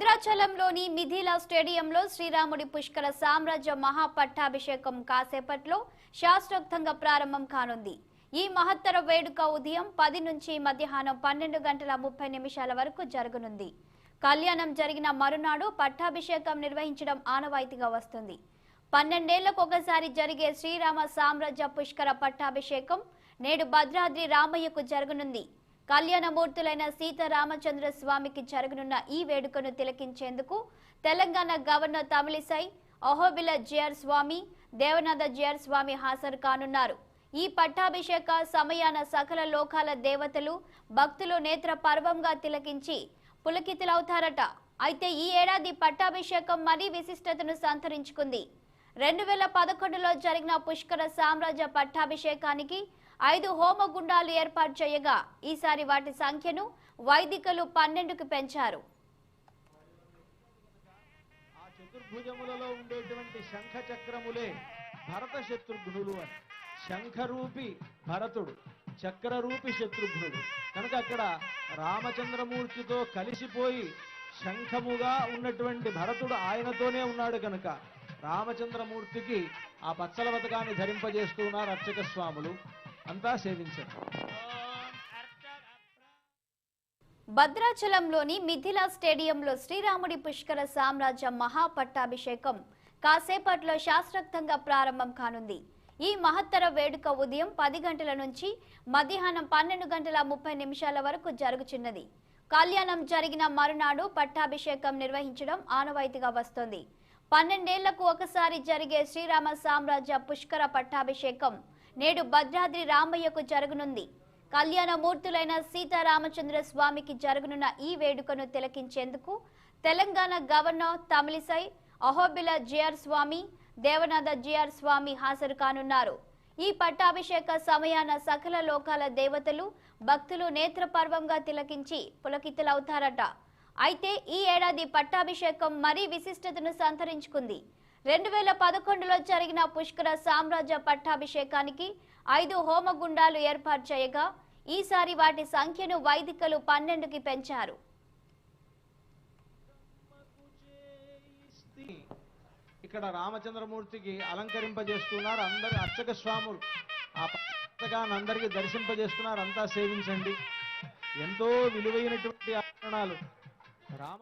భద్రాచలంలోని మిథిలా స్టేడియంలో శ్రీరాముడి పుష్కర సామ్రాజ్య మహాపట్టాభిషేకం కాసేపట్లో శాస్త్రోక్తంగా ప్రారంభం కానుంది. ఈ మహత్తర వేడుక ఉదయం పది నుంచి మధ్యాహ్నం పన్నెండు గంటల ముప్పై నిమిషాల వరకు జరగనుంది. కళ్యాణం జరిగిన మరునాడు పట్టాభిషేకం నిర్వహించడం ఆనవాయితీగా వస్తుంది. పన్నెండేళ్ళకు ఒకసారి జరిగే శ్రీరామ సామ్రాజ్య పుష్కర పట్టాభిషేకం నేడు భద్రాద్రి రామయ్యకు జరగనుంది. కళ్యాణమూర్తులైన సీతారామచంద్ర స్వామికి జరగనున్న ఈ వేడుకను తిలకించేందుకు తెలంగాణ గవర్నర్ తమిళిసై అహోబిల జిఆర్ స్వామి దేవనాథ జిఆర్ స్వామి హాజరు కానున్నారు. ఈ పట్టాభిషేక సమయాన సకల లోకాల దేవతలు భక్తులు నేత్ర పర్వంగా తిలకించి పులకితులవుతారట. అయితే ఈ ఏడాది పట్టాభిషేకం మరీ విశిష్టతను సంతరించుకుంది. రెండు వేల పదకొండులో జరిగిన పుష్కర సామ్రాజ్య పట్టాభిషేకానికి ఐదు హోమగుండాలు ఏర్పాటు చేయగా ఈసారి వాటి సంఖ్యను వైదికలు పన్నెండుకు పెంచారు. ఆ చతుర్భుజములలో ఉండేటువంటి శంఖ చక్రములే భరత శత్రుఘ్నులు అని. శంఖరూపి భరతుడు చక్రరూపి శత్రుఘ్నుడు. కనుక అక్కడ రామచంద్రమూర్తితో కలిసిపోయి శంఖముగా ఉన్నటువంటి భరతుడు ఆయనతోనే ఉన్నాడు కనుక రామచంద్రమూర్తికి ఆ పచ్చల పథకాన్ని ధరింపజేస్తూ ఉన్నారు అర్చక స్వాములు. అంతా సేవించారు. భద్రాచలంలోని మిథిలా స్టేడియంలో శ్రీరాముడి పుష్కర సామ్రాజ్య మహాపట్టాభిషేకం కాసేపట్లో శాస్త్రోక్తంగా ప్రారంభం కానుంది. ఈ మహత్తర వేడుక ఉదయం పది గంటల నుంచి మధ్యాహ్నం పన్నెండు గంటల ముప్పై నిమిషాల వరకు జరుగుచున్నది. కళ్యాణం జరిగిన మరునాడు పట్టాభిషేకం నిర్వహించడం ఆనవాయితీగా వస్తోంది. పన్నెండేళ్ళకు ఒకసారి జరిగే శ్రీరామ సామ్రాజ్య పుష్కర పట్టాభిషేకం నేడు భద్రాద్రి రామయ్యకు జరగనుంది. కళ్యాణమూర్తులైన సీతారామచంద్ర స్వామికి జరగనున్న ఈ వేడుకను తిలకించేందుకు తెలంగాణ గవర్నర్ తమిళిసై అహోబిల జిఆర్ స్వామి దేవనాథ జిఆర్ స్వామి హాజరు కానున్నారు. ఈ పట్టాభిషేక సమయాన సకల లోకాల దేవతలు భక్తులు నేత్రపర్వంగా తిలకించి పులకితులవుతారట. అయితే ఈ ఏడాది పట్టాభిషేకం మరీ విశిష్టతను సంతరించుకుంది. రెండు వేల పదకొండులో జరిగిన పుష్కర సామ్రాజ్య పట్టాభిషేకానికి ఐదు హోమగుండాలు ఏర్పాటు చేయగా ఈసారి వాటి సంఖ్యను వైదికలు పన్నెండుకి పెంచారు. ఇక్కడ రామచంద్రమూర్తికి అలంకరింపజేస్తున్నారు అందరు అర్చక స్వాములు. ఆ అందరికీ దర్శింపజేస్తున్నారు అంతా సేవించండి. ఎంతో విలువైనటువంటి ఆభరణాలు. రామ